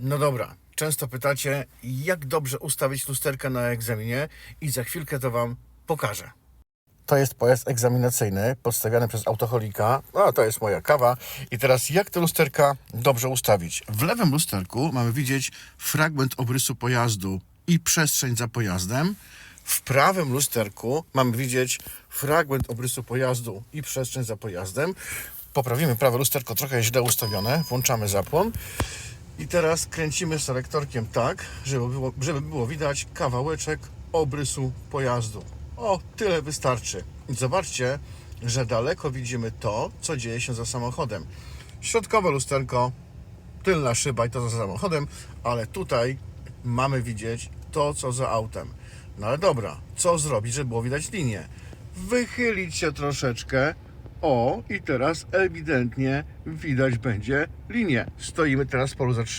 No dobra, często pytacie, jak dobrze ustawić lusterkę na egzaminie i za chwilkę to Wam pokażę. To jest pojazd egzaminacyjny podstawiany przez autoholika. A to jest moja kawa. I teraz jak te lusterka dobrze ustawić? W lewym lusterku mamy widzieć fragment obrysu pojazdu i przestrzeń za pojazdem. W prawym lusterku mamy widzieć fragment obrysu pojazdu i przestrzeń za pojazdem. Poprawimy prawe lusterko, trochę źle ustawione. Włączamy zapłon. I teraz kręcimy selektorkiem tak, żeby było, żeby było widać kawałeczek obrysu pojazdu. O, tyle wystarczy. Zobaczcie, że daleko widzimy to, co dzieje się za samochodem. Środkowe lusterko, tylna szyba i to za samochodem, ale tutaj mamy widzieć to, co za autem. No ale dobra, co zrobić, żeby było widać linię? Wychylić się troszeczkę. O, i teraz ewidentnie widać będzie linię. Stoimy teraz w polu zatrzymania.